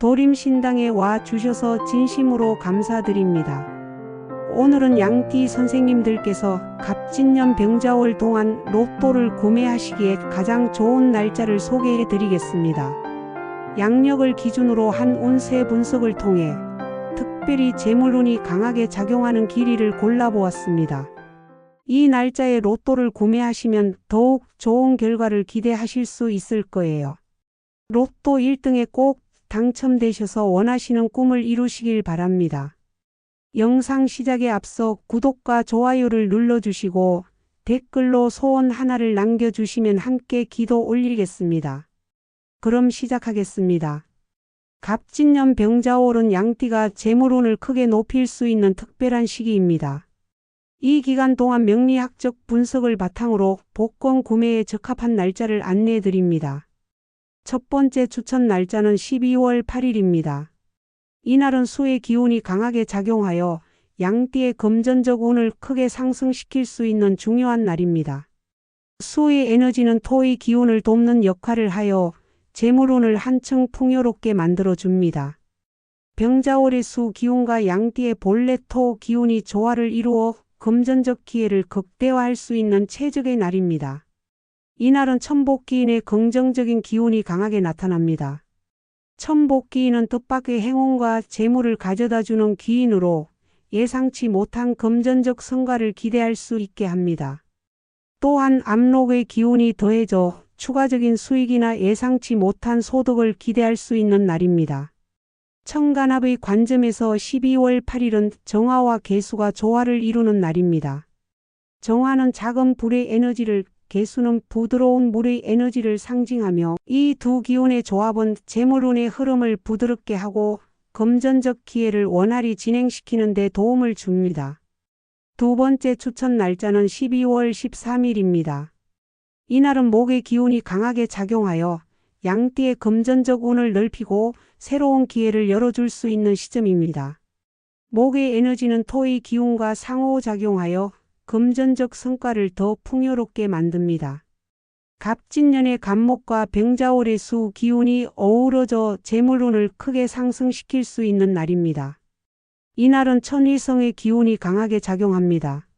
도림신당에 와 주셔서 진심으로 감사드립니다. 오늘은 양띠 선생님들께서 갑진년 병자월 동안 로또를 구매하시기에 가장 좋은 날짜를 소개해 드리겠습니다. 양력을 기준으로 한 운세 분석을 통해 특별히 재물운이 강하게 작용하는 길이를 골라보았습니다. 이 날짜에 로또를 구매하시면 더욱 좋은 결과를 기대하실 수 있을 거예요. 로또 1등에 꼭 당첨되셔서 원하시는 꿈을 이루시길 바랍니다. 영상 시작에 앞서 구독과 좋아요를 눌러주시고 댓글로 소원 하나를 남겨주시면 함께 기도 올리겠습니다. 그럼 시작하겠습니다. 갑진년 병자월은 양띠가 재물운을 크게 높일 수 있는 특별한 시기입니다. 이 기간 동안 명리학적 분석을 바탕으로 복권 구매에 적합한 날짜를 안내해 드립니다. 첫 번째 추천 날짜는 12월 8일입니다. 이날은 수의 기운이 강하게 작용하여 양띠의 금전적 운을 크게 상승시킬 수 있는 중요한 날입니다. 수의 에너지는 토의 기운을 돕는 역할을 하여 재물운을 한층 풍요롭게 만들어 줍니다. 병자월의 수 기운과 양띠의 본래 토 기운이 조화를 이루어 금전적 기회를 극대화할 수 있는 최적의 날입니다. 이날은 천복기인의 긍정적인 기운이 강하게 나타납니다. 천복기인은 뜻밖의 행운과 재물을 가져다 주는 기인으로 예상치 못한 금전적 성과를 기대할 수 있게 합니다. 또한 압록의 기운이 더해져 추가적인 수익이나 예상치 못한 소득을 기대할 수 있는 날입니다. 청간합의 관점에서 12월 8일은 정화와 개수가 조화를 이루는 날입니다. 정화는 작은 불의 에너지를 개수는 부드러운 물의 에너지를 상징하며 이 두 기운의 조합은 재물운의 흐름을 부드럽게 하고 금전적 기회를 원활히 진행시키는 데 도움을 줍니다. 두 번째 추천 날짜는 12월 13일입니다. 이날은 목의 기운이 강하게 작용하여 양띠의 금전적 운을 넓히고 새로운 기회를 열어줄 수 있는 시점입니다. 목의 에너지는 토의 기운과 상호작용하여 금전적 성과를 더 풍요롭게 만듭니다. 갑진년의 갑목과 병자월의 수 기운이 어우러져 재물운을 크게 상승시킬 수 있는 날입니다. 이날은 천위성의 기운이 강하게 작용합니다.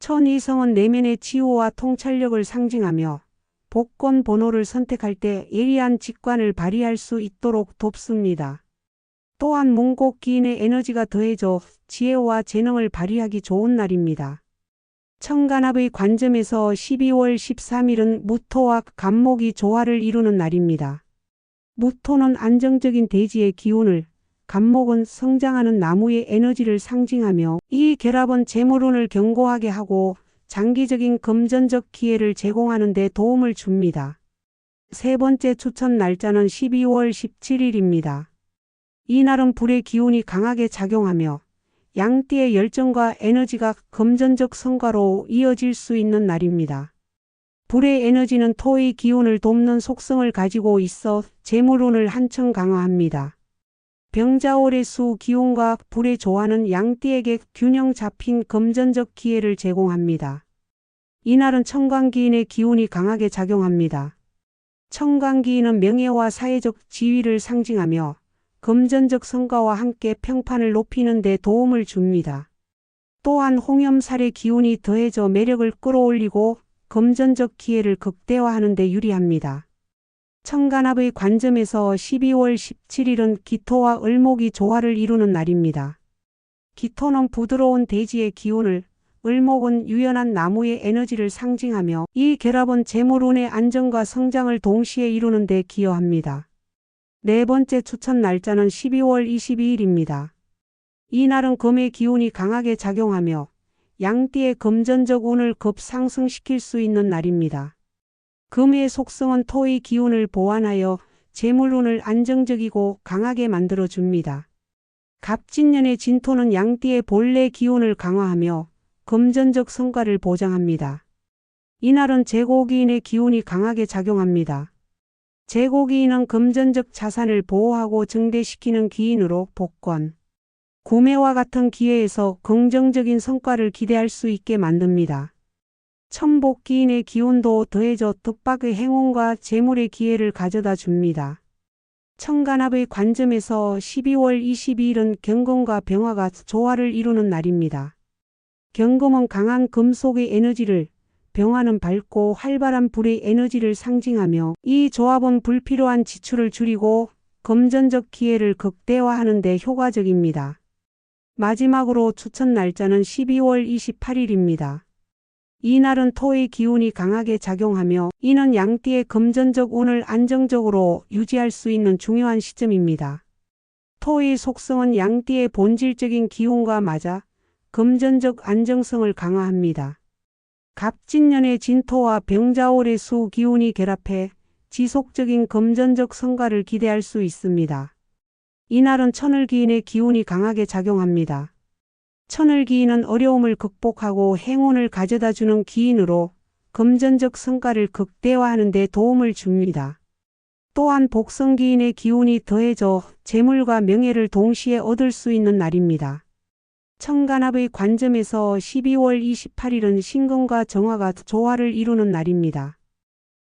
천위성은 내면의 치유와 통찰력을 상징하며 복권 번호를 선택할 때 예리한 직관을 발휘할 수 있도록 돕습니다. 또한 문곡기인의 에너지가 더해져 지혜와 재능을 발휘하기 좋은 날입니다. 청간합의 관점에서 12월 13일은 무토와 간목이 조화를 이루는 날입니다. 무토는 안정적인 대지의 기운을, 간목은 성장하는 나무의 에너지를 상징하며 이 결합은 재물운을 견고하게 하고 장기적인 금전적 기회를 제공하는 데 도움을 줍니다. 세 번째 추천 날짜는 12월 17일입니다. 이날은 불의 기운이 강하게 작용하며 양띠의 열정과 에너지가 금전적 성과로 이어질 수 있는 날입니다. 불의 에너지는 토의 기운을 돕는 속성을 가지고 있어 재물운을 한층 강화합니다. 병자월의 수 기운과 불의 조화는 양띠에게 균형 잡힌 금전적 기회를 제공합니다. 이날은 청광기인의 기운이 강하게 작용합니다. 청광기인은 명예와 사회적 지위를 상징하며 금전적 성과와 함께 평판을 높이는 데 도움을 줍니다. 또한 홍염살의 기운이 더해져 매력을 끌어올리고 금전적 기회를 극대화하는 데 유리합니다. 청간합의 관점에서 12월 17일은 기토와 을목이 조화를 이루는 날입니다. 기토는 부드러운 대지의 기운을, 을목은 유연한 나무의 에너지를 상징하며 이 결합은 재물운의 안정과 성장을 동시에 이루는 데 기여합니다. 네 번째 추천 날짜는 12월 22일입니다. 이 날은 금의 기운이 강하게 작용하며 양띠의 금전적 운을 급상승시킬 수 있는 날입니다. 금의 속성은 토의 기운을 보완하여 재물운을 안정적이고 강하게 만들어 줍니다. 갑진년의 진토는 양띠의 본래 기운을 강화하며 금전적 성과를 보장합니다. 이날은 제고기인의 기운이 강하게 작용합니다. 제고기인은 금전적 자산을 보호하고 증대시키는 기인으로 복권, 구매와 같은 기회에서 긍정적인 성과를 기대할 수 있게 만듭니다. 천복기인의 기운도 더해져 뜻밖의 행운과 재물의 기회를 가져다 줍니다. 청간합의 관점에서 12월 22일은 경금과 병화가 조화를 이루는 날입니다. 경금은 강한 금속의 에너지를, 병화는 밝고 활발한 불의 에너지를 상징하며 이 조합은 불필요한 지출을 줄이고 금전적 기회를 극대화하는 데 효과적입니다. 마지막으로 추천 날짜는 12월 28일입니다. 이날은 토의 기운이 강하게 작용하며 이는 양띠의 금전적 운을 안정적으로 유지할 수 있는 중요한 시점입니다. 토의 속성은 양띠의 본질적인 기운과 맞아 금전적 안정성을 강화합니다. 갑진년의 진토와 병자월의 수 기운이 결합해 지속적인 금전적 성과를 기대할 수 있습니다. 이날은 천을기인의 기운이 강하게 작용합니다. 천을기인은 어려움을 극복하고 행운을 가져다 주는 기인으로 금전적 성과를 극대화하는 데 도움을 줍니다. 또한 복성기인의 기운이 더해져 재물과 명예를 동시에 얻을 수 있는 날입니다. 청간합의 관점에서 12월 28일은 신금과 정화가 조화를 이루는 날입니다.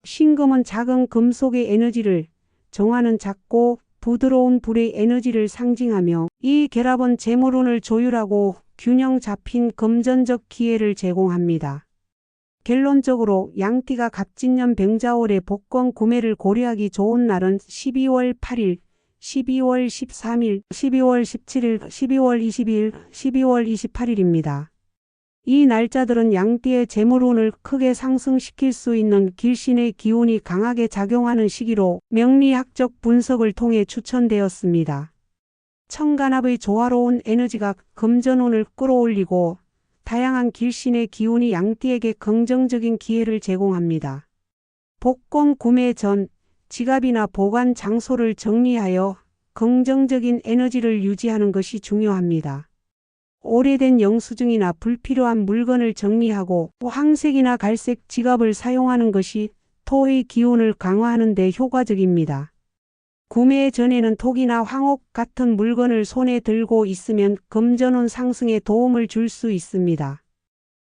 신금은 작은 금속의 에너지를, 정화는 작고 부드러운 불의 에너지를 상징하며 이 결합은 재물운을 조율하고 균형 잡힌 금전적 기회를 제공합니다. 결론적으로 양띠가 갑진년 병자월의 복권 구매를 고려하기 좋은 날은 12월 8일, 12월 13일, 12월 17일, 12월 22일, 12월 28일입니다. 이 날짜들은 양띠의 재물운을 크게 상승시킬 수 있는 길신의 기운이 강하게 작용하는 시기로 명리학적 분석을 통해 추천되었습니다. 청간합의 조화로운 에너지가 금전운을 끌어올리고 다양한 길신의 기운이 양띠에게 긍정적인 기회를 제공합니다. 복권 구매 전 지갑이나 보관 장소를 정리하여 긍정적인 에너지를 유지하는 것이 중요합니다. 오래된 영수증이나 불필요한 물건을 정리하고 황색이나 갈색 지갑을 사용하는 것이 토의 기운을 강화하는 데 효과적입니다. 구매 전에는 톡이나 황옥 같은 물건을 손에 들고 있으면 금전운 상승에 도움을 줄 수 있습니다.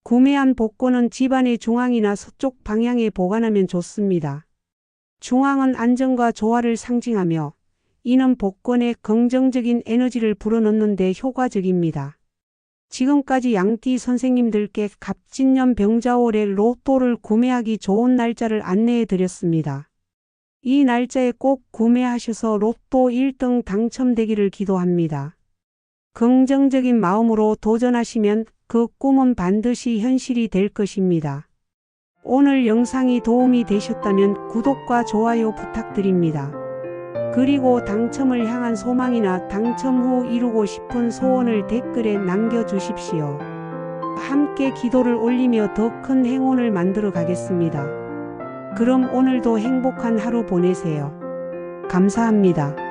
구매한 복권은 집안의 중앙이나 서쪽 방향에 보관하면 좋습니다. 중앙은 안정과 조화를 상징하며 이는 복권에 긍정적인 에너지를 불어넣는 데 효과적입니다. 지금까지 양띠 선생님들께 갑진년 병자월에 로또를 구매하기 좋은 날짜를 안내해 드렸습니다. 이 날짜에 꼭 구매하셔서 로또 1등 당첨되기를 기도합니다. 긍정적인 마음으로 도전하시면 그 꿈은 반드시 현실이 될 것입니다. 오늘 영상이 도움이 되셨다면 구독과 좋아요 부탁드립니다. 그리고 당첨을 향한 소망이나 당첨 후 이루고 싶은 소원을 댓글에 남겨주십시오. 함께 기도를 올리며 더 큰 행운을 만들어 가겠습니다. 그럼 오늘도 행복한 하루 보내세요. 감사합니다.